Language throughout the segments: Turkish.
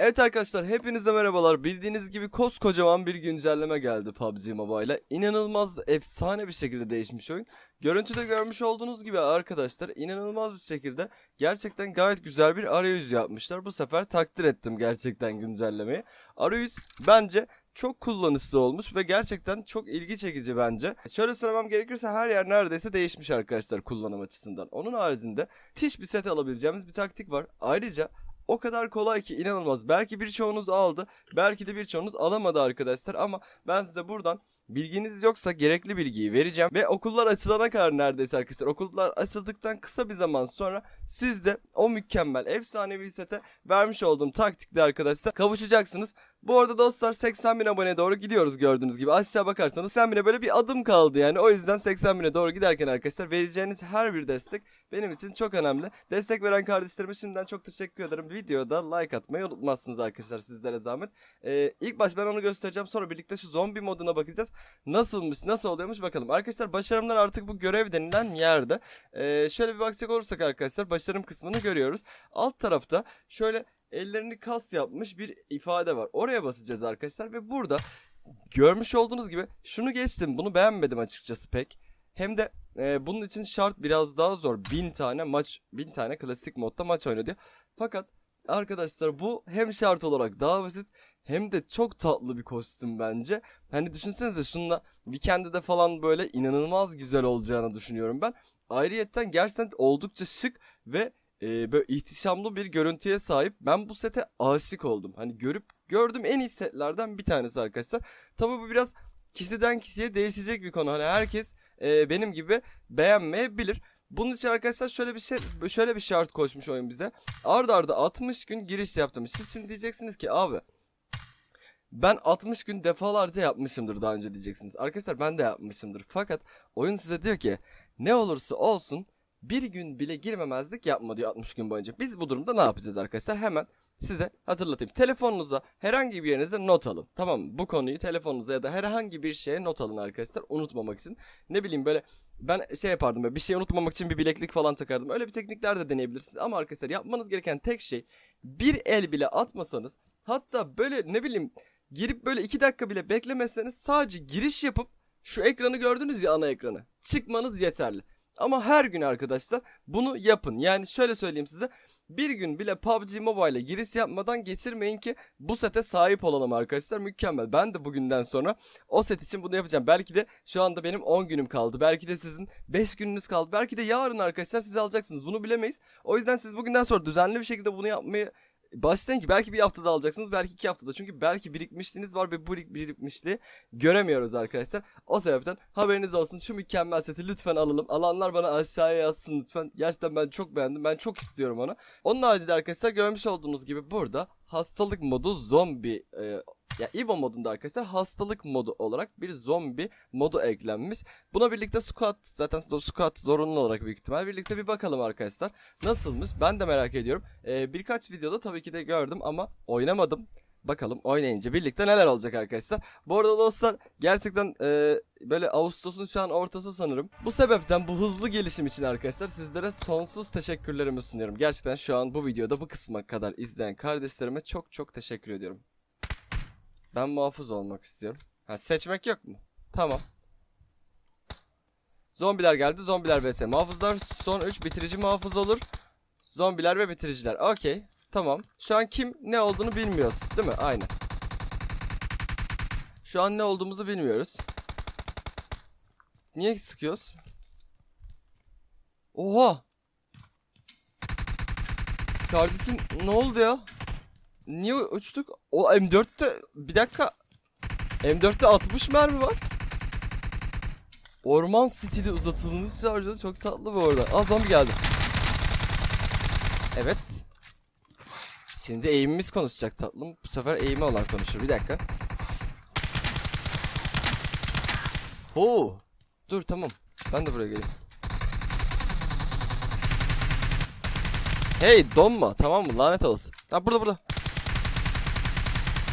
Evet arkadaşlar hepinize merhabalar. Bildiğiniz gibi koskocaman bir güncelleme geldi PUBG Mobile'a. İnanılmaz efsane bir şekilde değişmiş oyun. Görüntüde görmüş olduğunuz gibi arkadaşlar inanılmaz bir şekilde gerçekten gayet güzel bir arayüz yapmışlar. Bu sefer takdir ettim gerçekten güncellemeyi. Arayüz bence çok kullanışlı olmuş ve gerçekten çok ilgi çekici bence. Şöyle söylemem gerekirse her yer neredeyse değişmiş arkadaşlar kullanım açısından. Onun haricinde tiş bir set alabileceğimiz bir taktik var. Ayrıca o kadar kolay ki inanılmaz. Belki birçoğunuz aldı, belki de birçoğunuz alamadı arkadaşlar ama ben size buradan bilginiz yoksa gerekli bilgiyi vereceğim ve okullar açılana kadar neredeyse arkadaşlar okullar açıldıktan kısa bir zaman sonra siz de o mükemmel efsanevi sete vermiş olduğum taktikle arkadaşlar kavuşacaksınız. Bu arada dostlar 80 bin aboneye doğru gidiyoruz gördüğünüz gibi. Aşağı bakarsanız 80 bine böyle bir adım kaldı yani. O yüzden 80 bine doğru giderken arkadaşlar vereceğiniz her bir destek benim için çok önemli. Destek veren kardeşlerime şimdiden çok teşekkür ederim. Videoda like atmayı unutmazsınız arkadaşlar sizlere zahmet. Ee, ilk baş ben onu göstereceğim sonra birlikte şu zombi moduna bakacağız. Nasılmış nasıl oluyormuş bakalım. Arkadaşlar başarımlar artık bu görev denilen yerde. Ee, şöyle bir bakacak olursak arkadaşlar başarım kısmını görüyoruz. Alt tarafta şöyle ellerini kas yapmış bir ifade var. Oraya basacağız arkadaşlar ve burada görmüş olduğunuz gibi şunu geçtim. Bunu beğenmedim açıkçası pek. Hem de e, bunun için şart biraz daha zor. 1000 tane maç, 1000 tane klasik modda maç oyna diyor. Fakat arkadaşlar bu hem şart olarak daha basit hem de çok tatlı bir kostüm bence. Hani düşünsenize şununla Weekend'de de falan böyle inanılmaz güzel olacağını düşünüyorum ben. Ayrıyetten gerçekten oldukça şık ve e, böyle ihtişamlı bir görüntüye sahip. Ben bu sete aşık oldum. Hani görüp gördüğüm en iyi setlerden bir tanesi arkadaşlar. Tabii bu biraz kişiden kişiye değişecek bir konu. Hani herkes e, benim gibi beğenmeyebilir. Bunun için arkadaşlar şöyle bir şey şöyle bir şart koşmuş oyun bize. Arda arda 60 gün giriş yaptım. Siz şimdi diyeceksiniz ki abi ben 60 gün defalarca yapmışımdır daha önce diyeceksiniz. Arkadaşlar ben de yapmışımdır. Fakat oyun size diyor ki ne olursa olsun bir gün bile girmemezlik yapma diyor 60 gün boyunca. Biz bu durumda ne yapacağız arkadaşlar? Hemen size hatırlatayım. Telefonunuza herhangi bir yerinize not alın. Tamam mı? Bu konuyu telefonunuza ya da herhangi bir şeye not alın arkadaşlar. Unutmamak için. Ne bileyim böyle ben şey yapardım böyle bir şey unutmamak için bir bileklik falan takardım. Öyle bir teknikler de deneyebilirsiniz. Ama arkadaşlar yapmanız gereken tek şey bir el bile atmasanız hatta böyle ne bileyim girip böyle iki dakika bile beklemeseniz sadece giriş yapıp şu ekranı gördünüz ya ana ekranı. Çıkmanız yeterli. Ama her gün arkadaşlar bunu yapın. Yani şöyle söyleyeyim size. Bir gün bile PUBG Mobile'e giriş yapmadan geçirmeyin ki bu sete sahip olalım arkadaşlar. Mükemmel. Ben de bugünden sonra o set için bunu yapacağım. Belki de şu anda benim 10 günüm kaldı. Belki de sizin 5 gününüz kaldı. Belki de yarın arkadaşlar siz alacaksınız. Bunu bilemeyiz. O yüzden siz bugünden sonra düzenli bir şekilde bunu yapmayı başlayın ki belki bir haftada alacaksınız belki iki haftada çünkü belki birikmişliğiniz var ve bu birik- birikmişliği göremiyoruz arkadaşlar. O sebepten haberiniz olsun şu mükemmel seti lütfen alalım. Alanlar bana aşağıya yazsın lütfen. Gerçekten ben çok beğendim ben çok istiyorum onu. Onun haricinde arkadaşlar görmüş olduğunuz gibi burada hastalık modu zombi e, ya Evo modunda arkadaşlar hastalık modu olarak bir zombi modu eklenmiş. Buna birlikte squat zaten squat zorunlu olarak büyük ihtimal birlikte bir bakalım arkadaşlar. Nasılmış ben de merak ediyorum. Ee, birkaç videoda tabii ki de gördüm ama oynamadım. Bakalım oynayınca birlikte neler olacak arkadaşlar. Bu arada dostlar gerçekten e, böyle Ağustos'un şu an ortası sanırım. Bu sebepten bu hızlı gelişim için arkadaşlar sizlere sonsuz teşekkürlerimi sunuyorum. Gerçekten şu an bu videoda bu kısma kadar izleyen kardeşlerime çok çok teşekkür ediyorum. Ben muhafız olmak istiyorum. Ha seçmek yok mu? Tamam. Zombiler geldi. Zombiler vs. Muhafızlar son 3 bitirici muhafız olur. Zombiler ve bitiriciler. Okey. Tamam. Şu an kim ne olduğunu bilmiyoruz. Değil mi? Aynen. Şu an ne olduğumuzu bilmiyoruz. Niye sıkıyoruz? Oha. Kardeşim ne oldu ya? Niye uçtuk? O M4'te bir dakika. M4'te 60 mermi var. Orman stili uzatılmış şarjı çok tatlı bu arada. Aa zombi geldi. Evet. Şimdi eğimimiz konuşacak tatlım. Bu sefer eğimi olan konuşur. Bir dakika. Oo. Dur tamam. Ben de buraya geleyim. Hey donma tamam mı lanet olsun. Ha burada burada.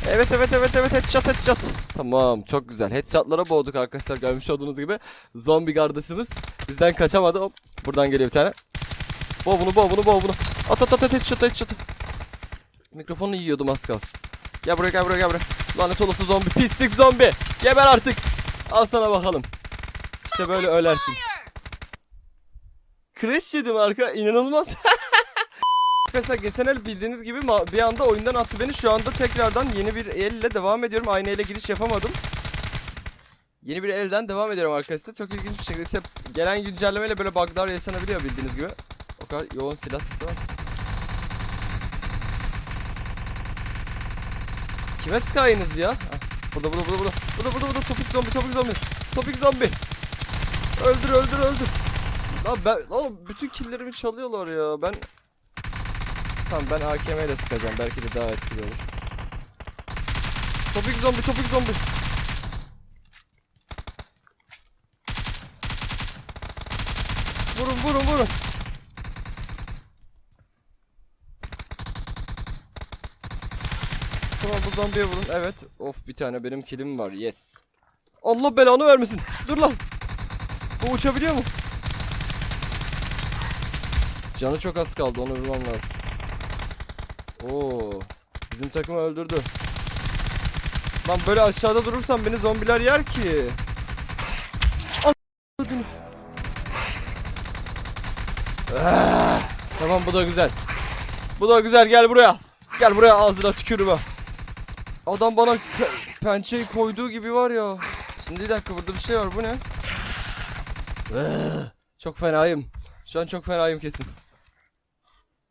Evet evet evet evet headshot headshot. Tamam çok güzel. Headshotlara boğduk arkadaşlar görmüş olduğunuz gibi. Zombi kardeşimiz bizden kaçamadı. Hop buradan geliyor bir tane. Boğ bunu boğ bunu boğ bunu. At at at at headshot headshot. Mikrofonu yiyordum az kalsın. Gel buraya gel buraya gel buraya. Lanet olası zombi pislik zombi. Geber artık. Al sana bakalım. İşte böyle ölersin. Crash yedim arka inanılmaz. Arkadaşlar geçen el bildiğiniz gibi bir anda oyundan attı beni. Şu anda tekrardan yeni bir elle devam ediyorum. Aynı ele giriş yapamadım. Yeni bir elden devam ediyorum arkadaşlar. Çok ilginç bir şekilde işte gelen güncellemeyle böyle bug'lar yaşanabiliyor bildiğiniz gibi. O kadar yoğun silah sesi var. Kime sıkayınız ya? Ah, burada burada burada burada. Burada burada burada topik zombi topik zombi. Topik zombi. Öldür öldür öldür. Lan ben oğlum bütün killlerimi çalıyorlar ya. Ben Tamam ben AKM ile sıkacağım. Belki de daha etkili olur. Topik zombi topik zombi. Vurun vurun vurun. Tamam bu zombiye vurun. Evet. Of bir tane benim killim var. Yes. Allah belanı vermesin. Dur lan. Bu uçabiliyor mu? Canı çok az kaldı. Onu vurmam lazım. Oo. Bizim takımı öldürdü. Lan böyle aşağıda durursam beni zombiler yer ki. Ah, Tamam bu da güzel. Bu da güzel gel buraya. Gel buraya ağzına tükürme. Adam bana pe- pençeyi koyduğu gibi var ya. Şimdi bir dakika burada bir şey var bu ne? Ah, Çok fenayım. Şu an çok fenayım kesin.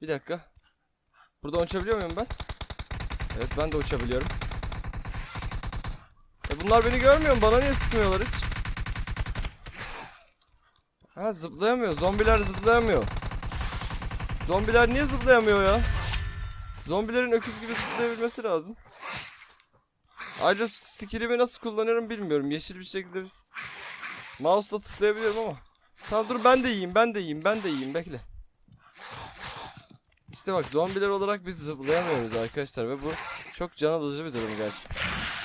Bir dakika. Burada uçabiliyor muyum ben? Evet ben de uçabiliyorum. E bunlar beni görmüyor mu? Bana niye sıkmıyorlar hiç? Ha zıplayamıyor. Zombiler zıplayamıyor. Zombiler niye zıplayamıyor ya? Zombilerin öküz gibi zıplayabilmesi lazım. Ayrıca skillimi nasıl kullanıyorum bilmiyorum. Yeşil bir şekilde mouse'la tıklayabiliyorum ama. Tamam dur ben de yiyeyim, ben de yiyeyim, ben de yiyeyim. Bekle. İşte bak zombiler olarak biz zıplayamıyoruz arkadaşlar ve bu çok can alıcı bir durum gerçekten.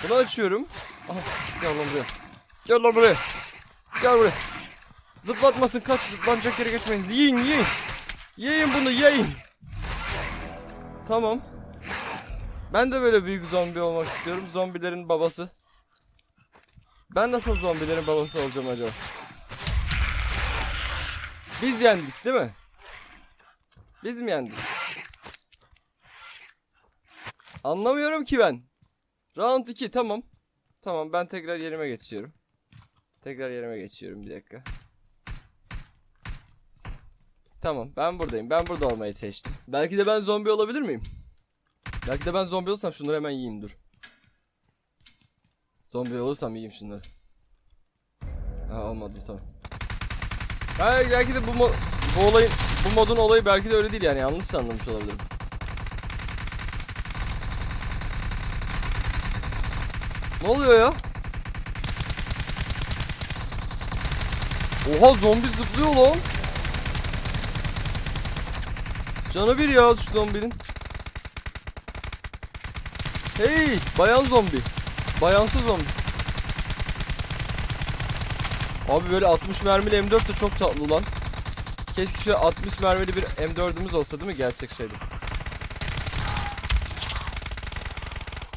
Bunu açıyorum. Aha, gel lan buraya. Gel lan buraya. Gel buraya. Zıplatmasın kaç zıplanacak yere geçmeyin. Yiyin yiyin. Yiyin bunu yiyin. Tamam. Ben de böyle büyük zombi olmak istiyorum. Zombilerin babası. Ben nasıl zombilerin babası olacağım acaba? Biz yendik değil mi? Biz mi yendik? Anlamıyorum ki ben. Round 2 tamam. Tamam ben tekrar yerime geçiyorum. Tekrar yerime geçiyorum bir dakika. Tamam ben buradayım. Ben burada olmayı seçtim. Belki de ben zombi olabilir miyim? Belki de ben zombi olursam şunları hemen yiyeyim dur. Zombi olursam yiyeyim şunları. Ha olmadı tamam. Belki de bu bu olayın bu modun olayı belki de öyle değil yani yanlış anlamış olabilirim. Ne oluyor ya? Oha zombi zıplıyor lan. Canı bir ya şu zombinin. Hey bayan zombi. Bayansız zombi. Abi böyle 60 mermili M4 de çok tatlı lan. Keşke şöyle 60 mermili bir M4'ümüz olsa değil mi gerçek şeyde?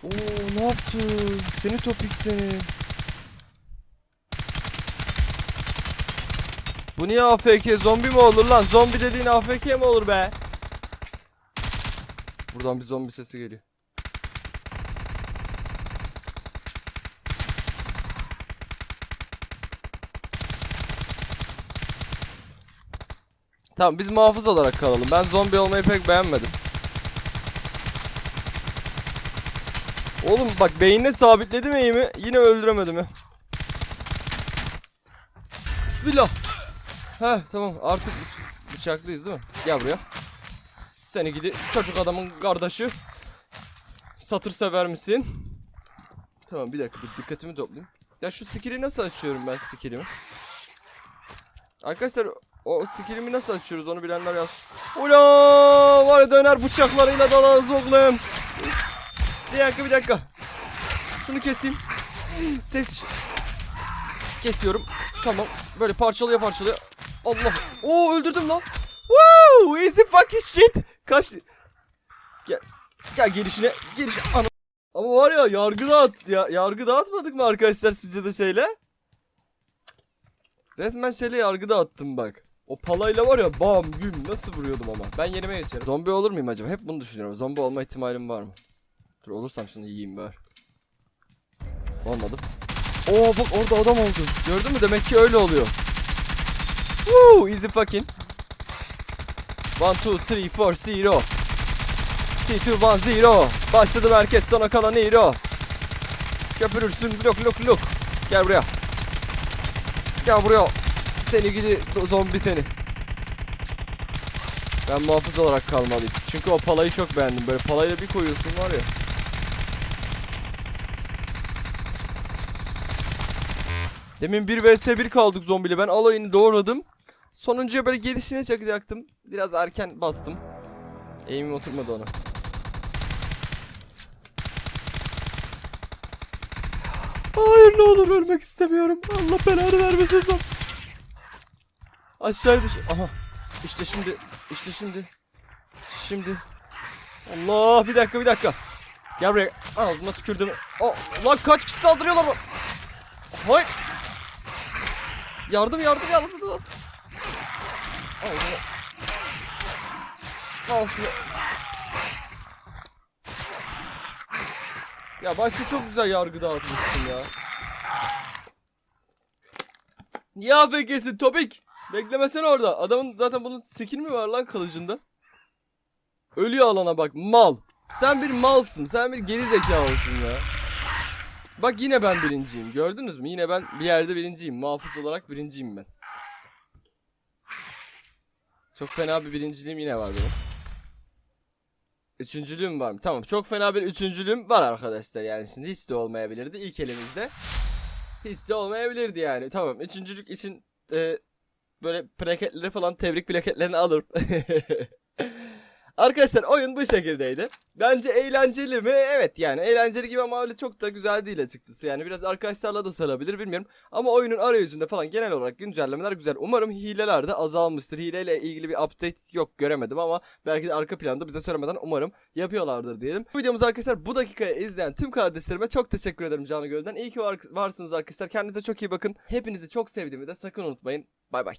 Oo ne yaptı? Seni topik seni. Bu niye AFK? Zombi mi olur lan? Zombi dediğin AFK mi olur be? Buradan bir zombi sesi geliyor. Tamam biz muhafız olarak kalalım. Ben zombi olmayı pek beğenmedim. Oğlum bak beynine sabitledim eğimi yine öldüremedim ya. Bismillah. Heh tamam artık bıç- bıçaklıyız değil mi? Gel buraya. Seni gidi çocuk adamın kardeşi. Satır sever misin? Tamam bir dakika dur, dikkatimi toplayayım. Ya şu skill'i nasıl açıyorum ben skill'imi? Arkadaşlar o skill'imi nasıl açıyoruz onu bilenler yazsın. Ula var ya döner bıçaklarıyla dalarız oğlum. Bir dakika bir dakika. Şunu keseyim. Safety. Kesiyorum. Tamam. Böyle parçalaya parçalaya. Allah. Oo öldürdüm lan. Woo! Easy fucking shit. Kaç. Gel. Gel gelişine geliş ana. Ama var ya yargı dağıt ya yargı dağıtmadık mı arkadaşlar sizce de şeyle? Resmen şeyle yargı dağıttım bak. O palayla var ya bam güm nasıl vuruyordum ama. Ben yerime geçerim. Zombi olur muyum acaba? Hep bunu düşünüyorum. Zombi olma ihtimalim var mı? Dur olursam şunu yiyeyim bari. Olmadım. Oo bak orada adam oldu. Gördün mü? Demek ki öyle oluyor. Woo, easy fucking. 1, 2, 3, 4, 0. 3, 2, 1, 0. Başladı merkez sona kalan hero. Köpürürsün blok blok blok. Gel buraya. Gel buraya. Seni gidi zombi seni. Ben muhafız olarak kalmalıyım. Çünkü o palayı çok beğendim. Böyle palayla bir koyuyorsun var ya. Demin 1 vs 1 kaldık zombiyle. Ben alayını doğradım. Sonuncuya böyle gelişine çakacaktım. Biraz erken bastım. Aim'im oturmadı ona. Hayır ne olur ölmek istemiyorum. Allah belanı vermesin sen. Aşağıya düş. Aha. İşte şimdi. İşte şimdi. Şimdi. Allah bir dakika bir dakika. Gel buraya. Ağzıma tükürdüm. Oh, lan kaç kişi saldırıyorlar bana. Hayır. Yardım yardım yardım. Al şunu. Ya başta çok güzel yargı dağıtmışsın ya. Ya fekesin topik. Beklemesene orada. Adamın zaten bunun skin mi var lan kılıcında? Ölüyor alana bak mal. Sen bir malsın. Sen bir geri zekalısın ya. Bak yine ben birinciyim. Gördünüz mü? Yine ben bir yerde birinciyim. Muhafız olarak birinciyim ben. Çok fena bir birinciliğim yine var benim. Üçüncülüğüm var mı? Tamam çok fena bir üçüncülüğüm var arkadaşlar yani şimdi hiç de olmayabilirdi ilk elimizde. Hiç de olmayabilirdi yani. Tamam üçüncülük için e, böyle plaketleri falan tebrik plaketlerini alırım. Arkadaşlar oyun bu şekildeydi. Bence eğlenceli mi? Evet yani eğlenceli gibi ama öyle çok da güzel değil açıkçası. Yani biraz arkadaşlarla da sarabilir bilmiyorum. Ama oyunun arayüzünde falan genel olarak güncellemeler güzel. Umarım hileler de azalmıştır. Hileyle ilgili bir update yok göremedim ama belki de arka planda bize söylemeden umarım yapıyorlardır diyelim. Bu videomuz arkadaşlar bu dakikaya izleyen tüm kardeşlerime çok teşekkür ederim canı gönülden. İyi ki var, varsınız arkadaşlar. Kendinize çok iyi bakın. Hepinizi çok sevdiğimi de sakın unutmayın. Bay bay.